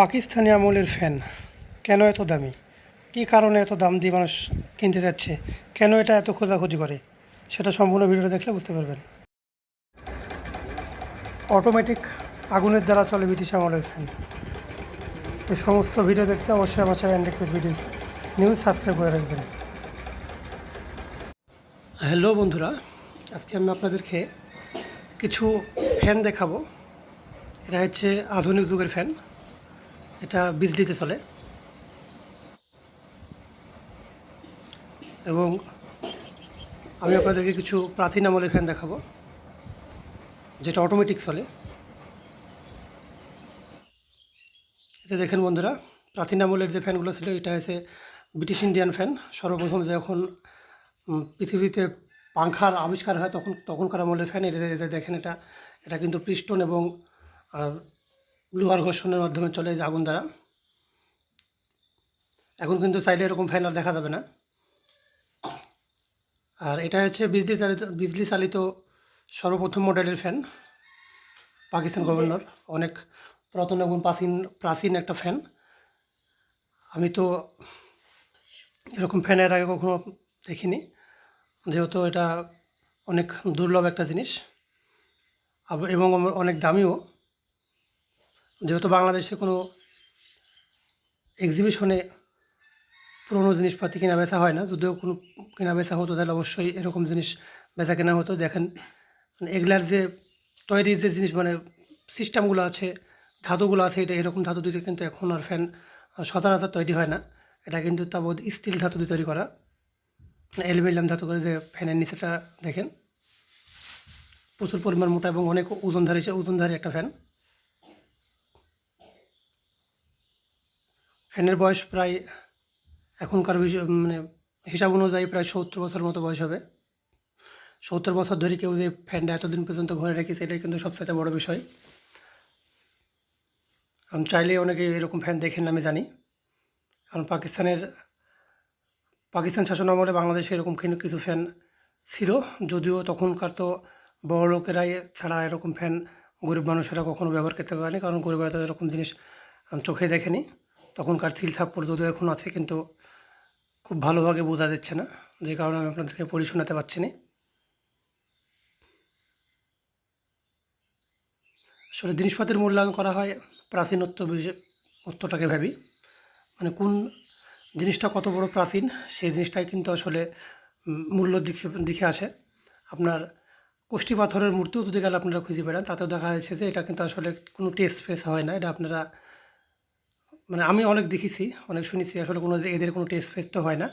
পাকিস্তানি আমলের ফ্যান কেন এত দামি? কী কারণে এত দাম দিয়ে মানুষ কিনতে যাচ্ছে? কেন এটা এত খোঁজাখুঁজি করে? সেটা সম্পূর্ণ ভিডিওটা দেখলে বুঝতে পারবেন। অটোমেটিক আগুনের দ্বারা চলে ব্রিটিশ আমলের ফ্যান এই সমস্ত ভিডিও দেখতে অবশ্যই আমার channel request video news subscribe করে রাখবেন। হ্যালো বন্ধুরা, আজকে আমি আপনাদেরকে কিছু ফ্যান দেখাবো। এটা হচ্ছে আধুনিক যুগের ফ্যান এটা বিজলিতে চলে। এবং আমি আপনাদেরকে কিছু প্রাচীন আমলের ফ্যান দেখাবো, যেটা অটোমেটিক চলে। এতে দেখেন বন্ধুরা, প্রাচীন আমলের যে ফ্যানগুলো ছিল, এটা হচ্ছে ব্রিটিশ ইন্ডিয়ান ফ্যান। সর্বপ্রথম যখন পৃথিবীতে পাংখার আবিষ্কার হয়, তখন, তখনকার আমলের ফ্যান, এটা দেখেন এটা এটা কিন্তু পিস্টন এবং লোহার ঘর্ষণের মাধ্যমে চলে যে আগুন দ্বারা। এখন কিন্তু চাইলে এরকম ফ্যান আর দেখা যাবে না। আর এটা হচ্ছে বিজলি চালিত বিজলি চালিত সর্বপ্রথম মডেলের ফ্যান, পাকিস্তান গভর্নর। অনেক পুরাতন এবং প্রাচীন প্রাচীন একটা ফ্যান। আমি তো এরকম ফ্যানের আগে কখনো দেখিনি। যেহেতু এটা অনেক দুর্লভ একটা জিনিস। এবং অনেক দামিও। যেহেতু বাংলাদেশে কোনো এক্সিবিশনে পুরোনো জিনিসপাতি কেনা বেচা হয় না, যদিও কোনো কেনা বেচা হতো, তাহলে অবশ্যই এরকম জিনিস বেচা কেনা হতো। দেখেন মানে এগুলার যে তৈরির যে জিনিস মানে সিস্টেমগুলো আছে, ধাতুগুলো আছে, এটা এরকম ধাতু দিয়ে কিন্তু এখন আর ফ্যান সচরাচর তৈরি হয় না। এটা কিন্তু তাবৎ স্টিল ধাতু দিয়ে তৈরি করা। অ্যালুমিনিয়াম ধাতু করে যে ফ্যানের নিচেটা দেখেন, প্রচুর পরিমাণ মোটা এবং অনেক ওজনধারী ওজনধারী একটা ফ্যান ফ্যানের বয়স প্রায় এখনকার মানে হিসাব অনুযায়ী প্রায় সত্তর বছর মতো বয়স হবে। সত্তর বছর ধরে কেউ যে ফ্যানটা এতদিন পর্যন্ত ঘরে রেখেছে, এটাই কিন্তু সবচেয়ে বড় বিষয়। কারণ চাইলে অনেকে এরকম ফ্যান দেখেন আমি জানি। কারণ পাকিস্তানের, পাকিস্তান শাসন আমলে বাংলাদেশে এরকম কিছু ফ্যান ছিল, যদিও তখনকার তো বড় লোকেরাই ছাড়া এরকম ফ্যান গরিব মানুষেরা কখনো ব্যবহার করতে পারেনি, কারণ গরিবেরা তো এরকম জিনিস চোখে দেখেনি। তখনকার থিল থাপ্পড় যদিও এখন আছে, কিন্তু খুব ভালোভাবে বোঝা যাচ্ছে না। যে কারণে আমি আপনাদেরকে পড়ি শোনাতে পারছি না। আসলে জিনিসপাতির মূল্যায়ন করা হয় প্রাচীনত্ব তত্ত্বটাকে ভাবি। মানে কোন জিনিসটা কত বড় প্রাচীন, সেই জিনিসটাই কিন্তু আসলে মূল্য দিকে দিকে আসে। আপনার কোষ্ঠী পাথরের মূর্তিও যদি গেলে আপনারা খুঁজে পেলেন তাতেও দেখা যাচ্ছে যে এটা কিন্তু আসলে কোনো টেস্ট ফেস হয় না। এটা আপনারা মানে আমি অনেক দেখেছি, অনেক শুনেছি, আসলে কোনো এদের কোনো টেস্ট ফেস তো হয় না।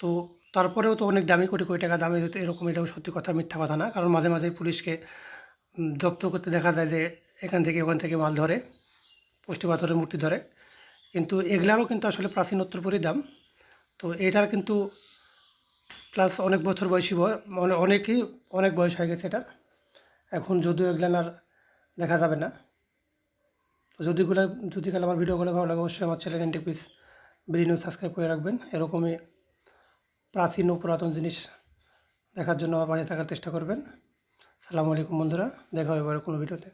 তো তারপরেও তো অনেক দামি কোটি কোটি টাকা দামে যেহেতু এরকম এটাও সত্যি কথা, মিথ্যা কথা না। কারণ মাঝে মাঝে পুলিশকে জব্দ করতে দেখা যায় যে এখান থেকে ওখান থেকে মাল ধরে পুষ্টি পাথরের মূর্তি ধরে। কিন্তু এগুলারও কিন্তু আসলে প্রাচীনোত্তর পরই দাম। তো এটার কিন্তু প্লাস অনেক বছর বয়সী বয় মানে অনেকই অনেক বয়স হয়ে গেছে এটার। এখন যদিও এগুলান আর দেখা যাবে না। তো যদি গেলে আমার ভিডিওগুলো ভালো লাগে, অবশ্যই আমার channel NT peace BD subscribe করে রাখবেন। এরকমই প্রাচীন ও পুরাতন জিনিস দেখার জন্য আমার পাশে থাকার চেষ্টা করবেন। সালামু আলাইকুম বন্ধুরা, দেখা হবে কোনো ভিডিওতে।